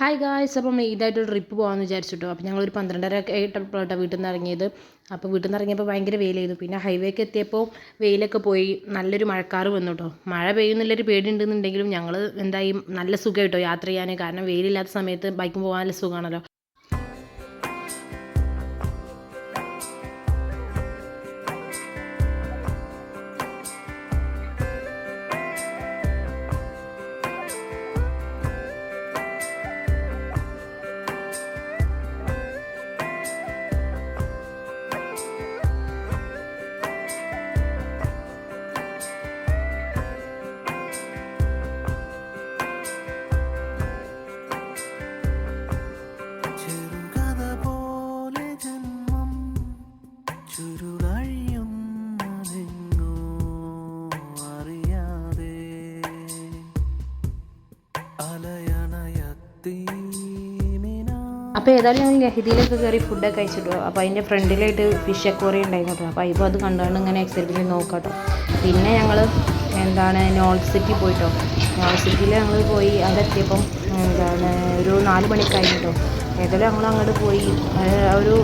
Hi guys അപ്പം ഇതായിട്ട് trip പോകാമെന്ന് വിചാരിച്ചിട്ടോ. അപ്പോൾ ഞങ്ങളൊരു പന്ത്രണ്ടര ഒക്കെ ആയിട്ടപ്പോഴാട്ടോ വീട്ടിൽ നിന്ന് ഇറങ്ങിയത് അപ്പോൾ വീട്ടിൽ നിന്ന് ഇറങ്ങിയപ്പോൾ ഭയങ്കര വെയിലായിരുന്നു. പിന്നെ ഹൈവേക്ക് എത്തിയപ്പോൾ വെയിലൊക്കെ പോയി. നല്ലൊരു മഴക്കാറ് വന്നു കേട്ടോ മഴ പെയ്യുന്നില്ലൊരു പേടി ഉണ്ടെന്നുണ്ടെങ്കിലും ഞങ്ങൾ എന്തായി? നല്ല സുഖമായിട്ടോ യാത്ര ചെയ്യാൻ കാരണം വെയിലില്ലാത്ത സമയത്ത് ബൈക്കിൽ പോകാൻ നല്ല സുഖമാണല്ലോ അപ്പോൾ ഏതായാലും ഞങ്ങൾ ലഹരിയിലൊക്കെ കയറി ഫുഡൊക്കെ കഴിച്ചിട്ടോ. അപ്പോൾ അതിന്റെ ഫ്രണ്ടിലായിട്ട് ഫിഷ് അക്വറി ഉണ്ടായിരുന്നു കേട്ടോ. അപ്പോൾ അത് കണ്ടാണ് ഇങ്ങനെ എക്സൈറ്റിൽ നോക്കാട്ടോ. പിന്നെ ഞങ്ങൾ എന്താണ് നോൾ സിറ്റി പോയിട്ടോ. നോൾ സിറ്റിയിൽ ഞങ്ങൾ പോയി അവിടെ എത്തിയപ്പം എന്താണ് ഒരു നാല് മണിക്ക് കഴിഞ്ഞിട്ടോ. ഏതായാലും ഞങ്ങൾ അങ്ങോട്ട് പോയി. ഒരു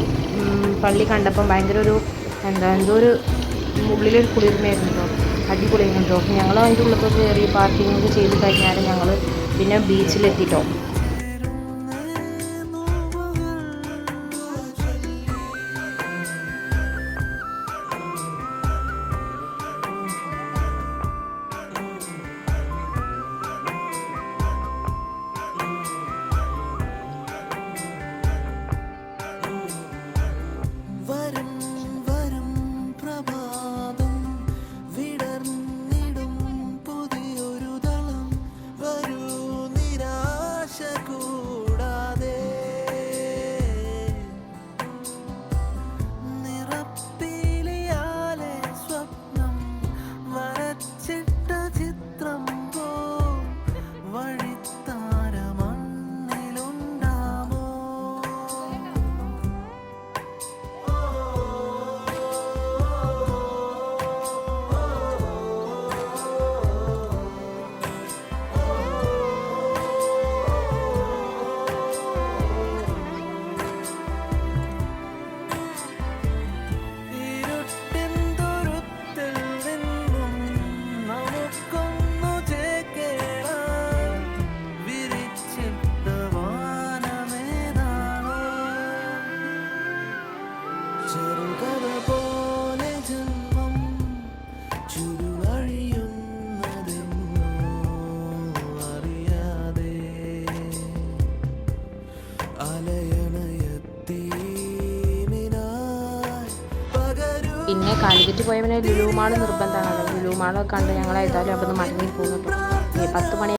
പള്ളി കണ്ടപ്പം ഭയങ്കര ഒരു എന്താ എന്തോ ഒരു ഉള്ളിലൊരു കുളിർമയായിരുന്നു കേട്ടോ. അടിപൊളിയായിരുന്നു കേട്ടോ. ഞങ്ങൾ അതിന്റെ ഉള്ളിലൊക്കെ കയറി പാർക്കിങ്ങൊക്കെ ചെയ്ത് കഴിഞ്ഞാൽ ഞങ്ങൾ പിന്നെ ബീച്ചിലെത്തിട്ടോ പിന്നെ കാലിക്കറ്റ് പോയ പിന്നെ നിർബന്ധമാണല്ലോ ലുലു കണ്ട് ഞങ്ങൾ ഏതായാലും അവിടെ നിന്ന് മടങ്ങി പോകുന്നു. പത്ത് മണി